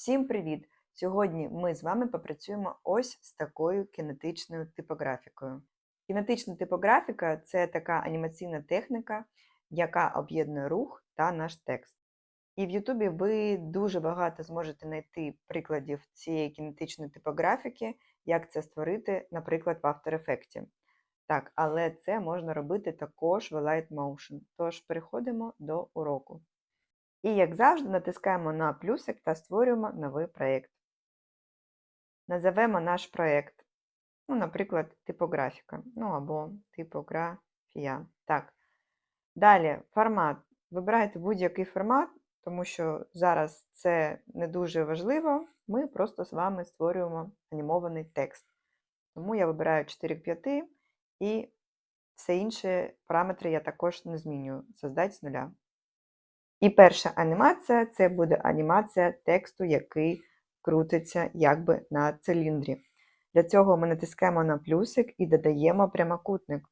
Всім привіт! Сьогодні ми з вами попрацюємо ось з такою кінетичною типографікою. Кінетична типографіка це така анімаційна техніка, яка об'єднує рух та наш текст. І в Ютубі ви дуже багато зможете знайти прикладів цієї кінетичної типографіки, як це створити, наприклад, в After Effects. Так, але це можна робити також в Light Motion. Тож переходимо до уроку. І, як завжди, натискаємо на плюсик та створюємо новий проєкт. Назовемо наш проєкт, ну, наприклад, типографіка, ну або типографія. Так. Далі формат. Вибирайте будь-який формат, тому що зараз це не дуже важливо. Ми просто з вами створюємо анімований текст. Тому я вибираю 4 к 5 і все інші параметри я також не змінюю. Создать з нуля. І перша анімація це буде анімація тексту, який крутиться якби на циліндрі. Для цього ми натискаємо на плюсик і додаємо прямокутник.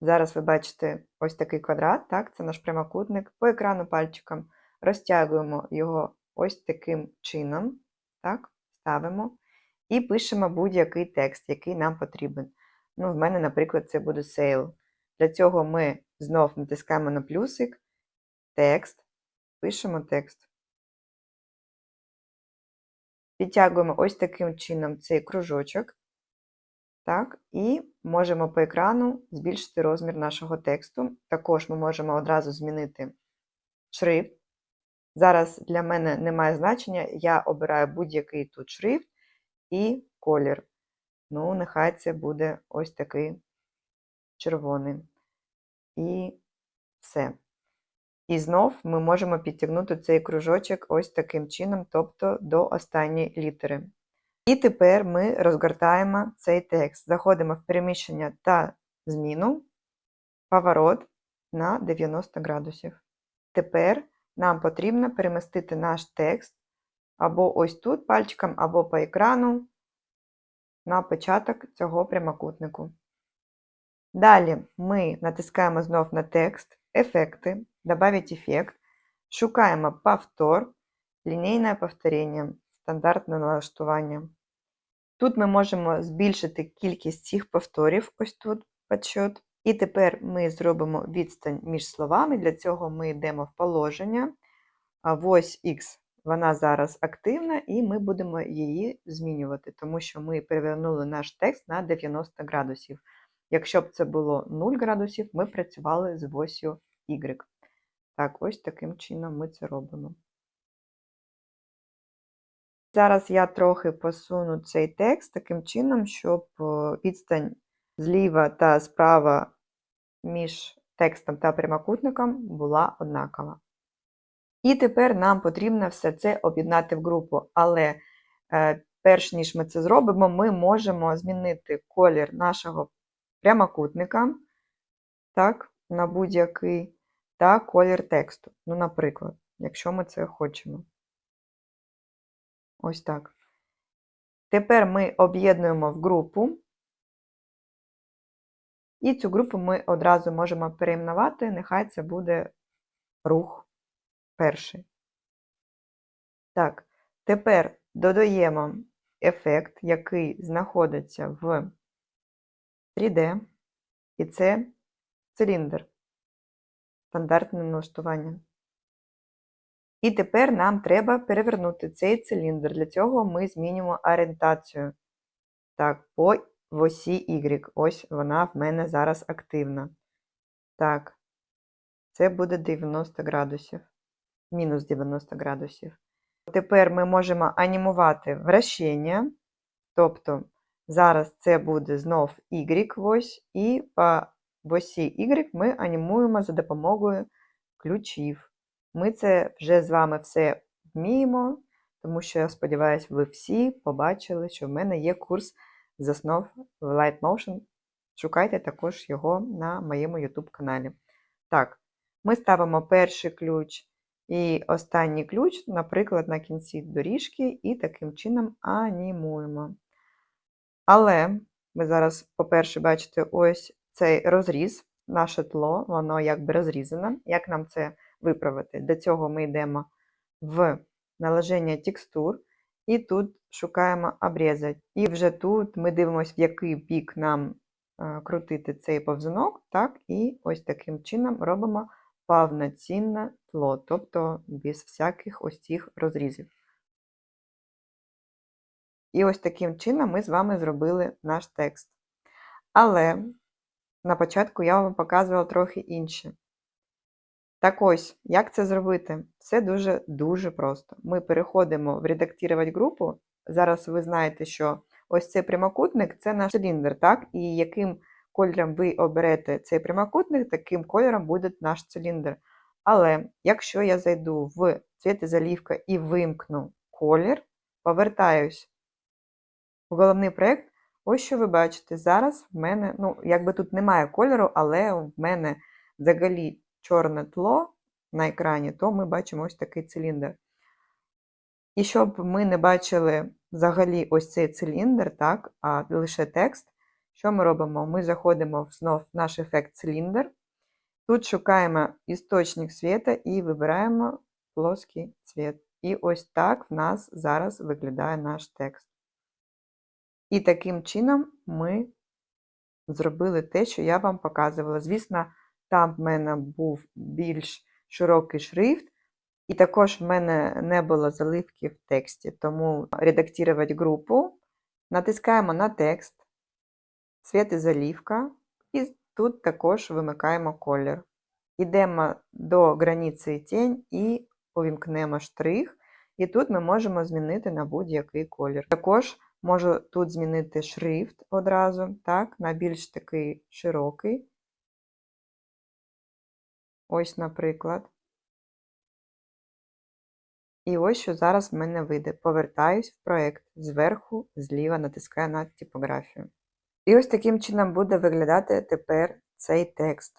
Зараз ви бачите ось такий квадрат, так, це наш прямокутник. По екрану пальчиком розтягуємо його ось таким чином, так, ставимо, і пишемо будь-який текст, який нам потрібен. Ну, В мене, наприклад, це буде sale. Для цього ми знов натискаємо на плюсик текст, пишемо текст. Підтягуємо ось таким чином цей кружочок. Так, І можемо по екрану збільшити розмір нашого тексту. Також ми можемо одразу змінити шрифт. Зараз для мене немає значення, я обираю будь-який тут шрифт і колір. Ну, нехай це буде ось такий червоний. І все. І знов ми можемо підтягнути цей кружочок ось таким чином, тобто до останньої літери. І тепер ми розгортаємо цей текст. Заходимо в переміщення та зміну, поворот на 90 градусів. Тепер нам потрібно перемістити наш текст або ось тут пальчиком, або по екрану на початок цього прямокутнику. Далі ми натискаємо знов на текст, ефекти, добавить ефект, шукаємо повтор, лінійне повторення, стандартне налаштування. Тут ми можемо збільшити кількість цих повторів, ось тут підсчет. І тепер ми зробимо відстань між словами. Для цього ми йдемо в положення. Ось X, вона зараз активна, і ми будемо її змінювати, тому що ми перевернули наш текст на 90 градусів. Якщо б це було 0 градусів, ми працювали з осью Y. Так, ось таким чином ми це робимо. Зараз я трохи посуну цей текст таким чином, щоб відстань зліва та справа між текстом та прямокутником була однакова. І тепер нам потрібно все це об'єднати в групу, але е, перш ніж ми це зробимо, ми можемо змінити колір нашого прямокутника так, на будь-який та колір тексту. Ну, наприклад, якщо ми це хочемо. Ось так. Тепер ми об'єднуємо в групу, і цю групу ми одразу можемо перейменувати, нехай це буде рух перший. Так, тепер додаємо ефект, який знаходиться в 3D, і це циліндр, стандартне налаштування. І тепер нам треба перевернути цей циліндр. Для цього ми змінюємо орієнтацію. Так, по осі Y. Ось вона в мене зараз активна. Так, це буде 90 градусів. Мінус 90 градусів. Тепер ми можемо анімувати вращення. Тобто, зараз це буде знов Y ось, і по осі Y ми анімуємо за допомогою ключів. Ми це вже з вами все вміємо, тому що, я сподіваюся, ви всі побачили, що в мене є курс з основ в Light Motion. Шукайте також його на моєму YouTube каналі. Так, ми ставимо перший ключ і останній ключ, наприклад, на кінці доріжки, і таким чином анімуємо. Але ви зараз, по-перше, бачите ось цей розріз, наше тло, воно якби розрізане. Як нам це виправити? Для цього ми йдемо в наложення текстур, і тут шукаємо обрізати. І вже тут ми дивимося, в який бік нам е, крутити цей повзунок, так, і ось таким чином робимо повноцінне тло, тобто без всяких ось цих розрізів. І ось таким чином ми з вами зробили наш текст. Але на початку я вам показувала трохи інше. Так ось, як це зробити? Все дуже-дуже просто. Ми переходимо в редактувати групу. Зараз ви знаєте, що ось цей прямокутник це наш циліндр, так? І яким кольором ви оберете цей прямокутник, таким кольором буде наш циліндр. Але якщо я зайду в цвітозалівка і вимкну колір, повертаюсь в головний проєкт, ось що ви бачите. Зараз в мене, ну, якби тут немає кольору, але в мене взагалі чорне тло на екрані, то ми бачимо ось такий циліндр. І щоб ми не бачили взагалі ось цей циліндр, так, а лише текст, що ми робимо? Ми заходимо знов в наш ефект циліндр. Тут шукаємо істочник світа і вибираємо плоский цвіт. І ось так в нас зараз виглядає наш текст. І таким чином ми зробили те, що я вам показувала. Звісно, там в мене був більш широкий шрифт, і також в мене не було заливки в тексті. Тому редактувати групу, натискаємо на текст, цвіт і залівка, і тут також вимикаємо колір. Йдемо до границі тінь і увімкнемо штрих, і тут ми можемо змінити на будь-який колір. Також можу тут змінити шрифт одразу, так, на більш такий широкий. Ось, наприклад. І ось що зараз в мене вийде. Повертаюсь в проєкт. Зверху, зліва натискаю на типографію. І ось таким чином буде виглядати тепер цей текст.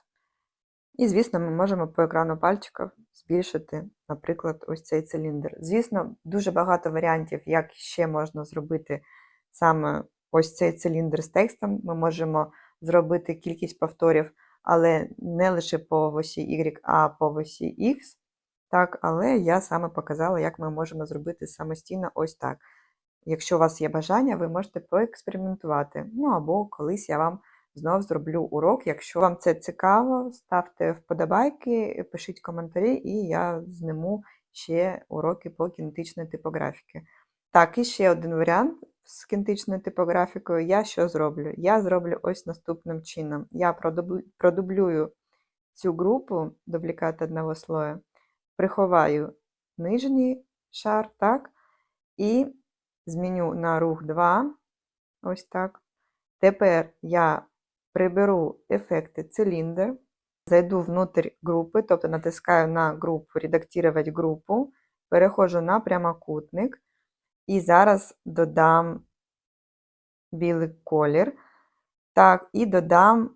І, звісно, ми можемо по екрану пальчиків збільшити, наприклад, ось цей циліндр. Звісно, дуже багато варіантів, як ще можна зробити саме ось цей циліндр з текстом. Ми можемо зробити кількість повторів, але не лише по осі Y, а по осі X. Так, але я саме показала, як ми можемо зробити самостійно ось так. Якщо у вас є бажання, ви можете поекспериментувати. Ну або колись я вам знов зроблю урок. Якщо вам це цікаво, ставте вподобайки, пишіть коментарі, і я зниму ще уроки по кінетичної типографіки. Так, і ще один варіант з кінетичною типографікою. Я що зроблю? Я зроблю ось наступним чином. Я продублюю цю групу дублікат одного слоя, приховаю нижній шар, так, і зміню на рух 2. Ось так. Тепер я приберу ефекти циліндр, зайду внутрь групи, тобто натискаю на групу «Редактувати групу, переходжу на прямокутник і зараз додам білий колір. Так, і додам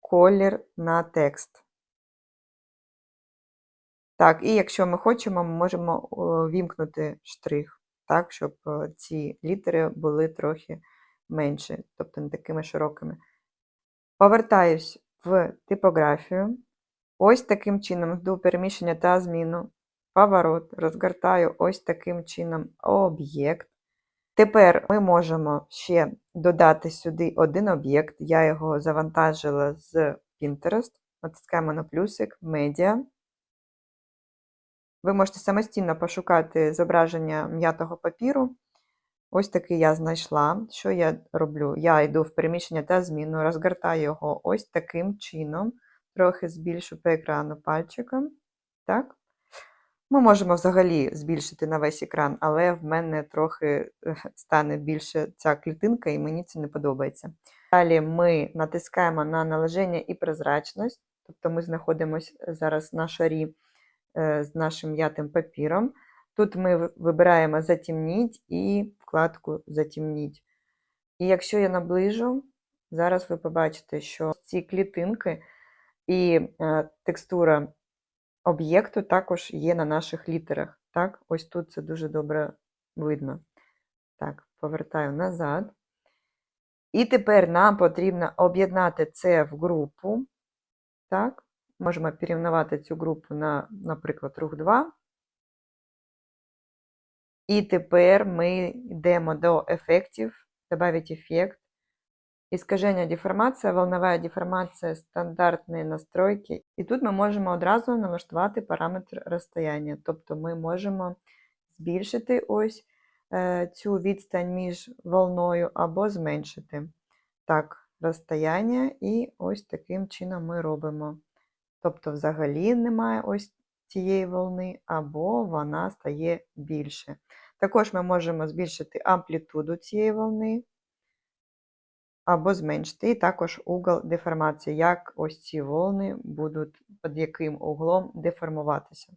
колір на текст. Так, і якщо ми хочемо, ми можемо вімкнути штрих, так, щоб е, ці літери були трохи менші, тобто не такими широкими. Повертаюсь в типографію. Ось таким чином жду переміщення та зміну. Поворот, розгортаю ось таким чином об'єкт. Тепер ми можемо ще додати сюди один об'єкт. Я його завантажила з Pinterest. Натискаємо на плюсик Медіа. Ви можете самостійно пошукати зображення м'ятого папіру. Ось такий я знайшла. Що я роблю? Я йду в переміщення та зміну, розгортаю його ось таким чином, трохи збільшу по екрану пальчиком. Так. Ми можемо взагалі збільшити на весь екран, але в мене трохи стане більше ця клітинка, і мені це не подобається. Далі ми натискаємо на належення і прозрачність, тобто ми знаходимося зараз на шарі е, з нашим м'ятим папіром. Тут ми вибираємо затемніть і вкладку Затемніть. І якщо я наближу, зараз ви побачите, що ці клітинки і е, текстура об'єкту також є на наших літерах. Так, Ось тут це дуже добре видно. Так, повертаю назад. І тепер нам потрібно об'єднати це в групу. Так, Можемо перейменувати цю групу на, наприклад, рух 2. І тепер ми йдемо до ефектів, добавить ефект. Искажение, деформація, волнова деформація, стандартні настройки. І тут ми можемо одразу налаштувати параметр розстояння. Тобто ми можемо збільшити ось е, цю відстань між волною або зменшити. Так, розстояння, і ось таким чином ми робимо. Тобто, взагалі немає ось цієї волни, або вона стає більше. Також ми можемо збільшити амплітуду цієї волни або зменшити, і також угол деформації, як ось ці волни будуть під яким углом деформуватися.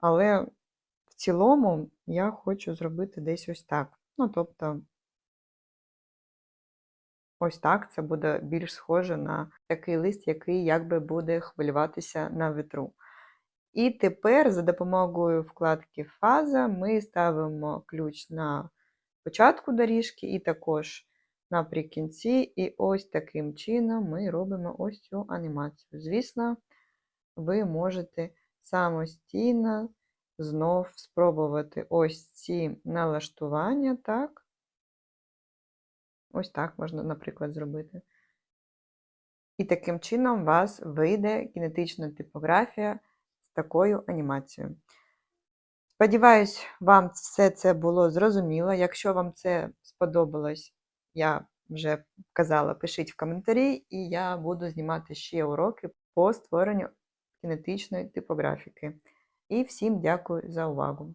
Але в цілому я хочу зробити десь ось так. Ну, тобто, ось так це буде більш схоже на такий лист, який якби буде хвилюватися на вітру. І тепер за допомогою вкладки Фаза ми ставимо ключ на початку доріжки і також наприкінці. І ось таким чином ми робимо ось цю анімацію. Звісно, ви можете самостійно знов спробувати ось ці налаштування, так? Ось так можна, наприклад, зробити. І таким чином у вас вийде кінетична типографія такою анімацією. Сподіваюсь, вам все це було зрозуміло. Якщо вам це сподобалось, я вже казала, пишіть в коментарі, і я буду знімати ще уроки по створенню кінетичної типографіки. І всім дякую за увагу!